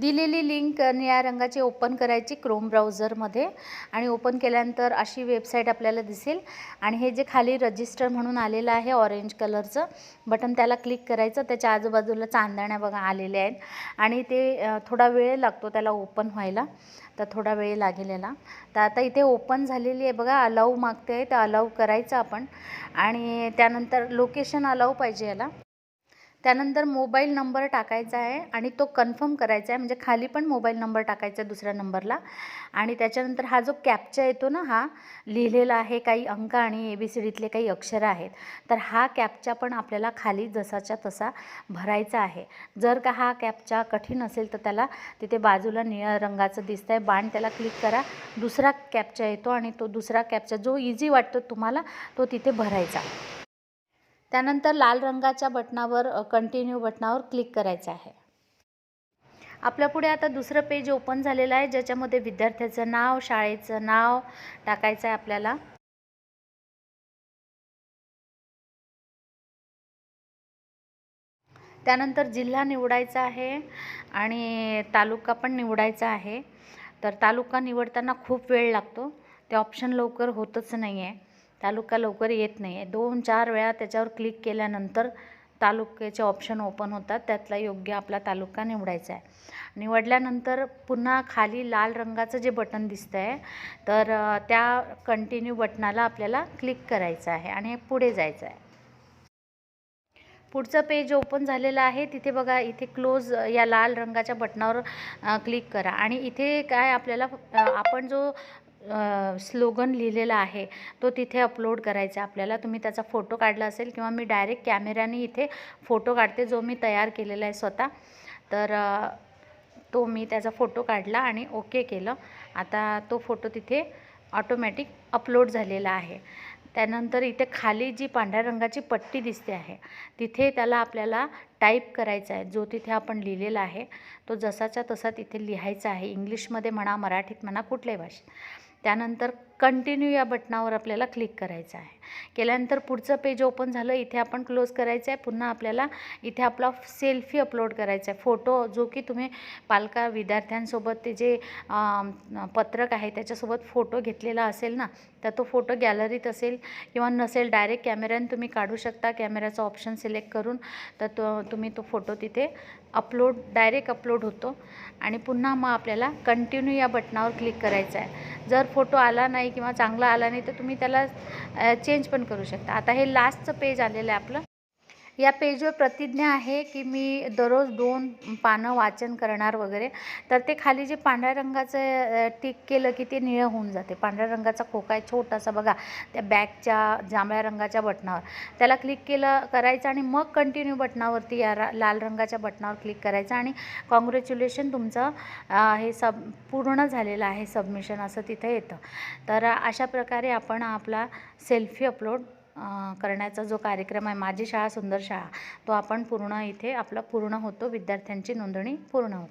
दिलेली लिंक निळ्या रंगाची ओपन करायची क्रोम ब्राउझरमध्ये आणि ओपन केल्यानंतर अशी वेबसाईट आपल्याला दिसेल. आणि हे जे खाली रजिस्टर म्हणून आलेलं आहे ऑरेंज कलरचं बटन त्याला क्लिक करायचं. त्याच्या आजूबाजूला चांदण्या बघा आलेल्या आहेत. आणि ते थोडा वेळ लागतो त्याला ओपन व्हायला. तर थोडा वेळ लागेल याला. तर आता इथे ओपन झालेली आहे बघा. अलाऊ मागते आहे तर अलाऊ करायचं आपण. आणि त्यानंतर लोकेशन अलाऊ पाहिजे याला. त्यानंतर मोबाईल नंबर टाकायचा आहे आणि तो कन्फर्म करायचा आहे. म्हणजे खाली पण मोबाईल नंबर टाकायचा आहे दुसऱ्या नंबरला. आणि त्याच्यानंतर हा जो कॅप्चा येतो ना हा लिहिलेला आहे काही अंक आणि ए बी सी डीतले काही अक्षरं आहेत. तर हा कॅपचा पण आपल्याला खाली जसाच्या तसा भरायचा आहे. जर का हा कॅपचा कठीण असेल तर त्याला तिथे बाजूला निळ्या रंगाचं दिसतं आहे बाण त्याला क्लिक करा. दुसरा कॅपचा येतो आणि तो दुसरा कॅपचा जो इझी वाटतो तुम्हाला तो तिथे भरायचा. त्यानंतर लाल रंगाच्या बटनावर कंटिन्यू बटनावर क्लिक करायचं आहे. आपल्या पुढे आता दुसरं पेज ओपन झालेलं आहे ज्याच्यामध्ये विद्यार्थ्याचं नाव शाळेचं नाव टाकायचं आहे आपल्याला. त्यानंतर जिल्हा निवडायचा आहे आणि तालुका पण निवडायचा आहे. तर तालुका निवडताना खूप वेळ लागतो. ते ऑप्शन लवकर होतच नाही आहे तालुका लवकर येत नाही आहे दोन चार वेळा त्याच्यावर क्लिक केल्यानंतर तालुक्याचे ऑप्शन ओपन होतात. त्यातला योग्य आपला तालुका निवडायचा आहे. निवडल्यानंतर पुन्हा खाली लाल रंगाचं जे बटन दिसतं आहे तर त्या कंटिन्यू बटनाला आपल्याला क्लिक करायचं आहे आणि पुढे जायचं आहे. पुढचं पेज ओपन झालेलं आहे. तिथे बघा इथे क्लोज या लाल रंगाच्या बटनावर क्लिक करा. आणि इथे काय आपल्याला आपण जो स्लोगन लिहिलेला आहे. तो तिथे अपलोड करायचा. आपल्याला तुम्ही त्याचा फोटो काढला असेल किंवा मी डायरेक्ट कॅमेऱ्याने इथे फोटो काढते जो मी तयार केलेला आहे स्वतः. तर तो मी त्याचा फोटो काढला आणि ओके केलं. आता तो फोटो तिथे ऑटोमॅटिक अपलोड झालेला आहे. त्यानंतर इथे खाली जी पांढऱ्या रंगाची पट्टी दिसते आहे तिथे त्याला आपल्याला टाईप करायचा आहे जो तिथे आपण लिहिलेला आहे. तो जसाच्या तसा तिथे लिहायचा आहे. इंग्लिशमध्ये म्हणा मराठीत म्हणा कुठल्याही भाषेत. त्यानंतर कंटिन्यू या बटनावर आपल्याला क्लिक करायचं आहे. केल्यानंतर पुढचं पेज ओपन झालं इथे आपण क्लोज करायचं आहे. पुन्हा आपल्याला इथे आपला सेल्फी अपलोड करायचा आहे. फोटो जो की तुम्ही पालका विद्यार्थ्यांसोबत ते जे पत्रक आहे त्याच्यासोबत फोटो घेतलेला असेल ना तर तो फोटो गॅलरीत असेल किंवा नसेल डायरेक्ट कॅमेऱ्याने तुम्ही काढू शकता. कॅमेऱ्याचा ऑप्शन सिलेक्ट करून तर तो तुम्ही तो फोटो तिथे अपलोड डायरेक्ट अपलोड होतो. आणि पुन्हा मग आपल्याला कंटिन्यू या बटनावर क्लिक करायचं आहे. जर फोटो आला नाही किंवा चांगला आला नाही तर तुम्ही त्याला चेंज पण करू शकता. आता हे लास्टचं पेज आलेलं आहे आपलं. या पेजवर प्रतिज्ञा आहे की मी दररोज दोन पानं वाचन करणार वगैरे. तर ते खाली जे पांढऱ्या रंगाचं टिक केलं की ते निळं होऊन जाते. पांढऱ्या रंगाचा खोका आहे छोटासा बघा त्या बॅगच्या जांभळ्या रंगाच्या बटनावर त्याला क्लिक केलं करायचं आणि मग कंटिन्यू बटनावरती या रा लाल रंगाच्या बटनावर क्लिक करायचं आणि कॉंग्रॅच्युलेशन तुमचं हे सब पूर्ण झालेलं आहे सबमिशन असं तिथं येतं. तर अशा प्रकारे आपण आपला सेल्फी अपलोड करण्याचा जो कार्यक्रम आहे माझी शाळा सुंदर शाळा तो आपण पूर्ण इथे आपला पूर्ण होतो. विद्यार्थ्यांची नोंदणी पूर्ण होते.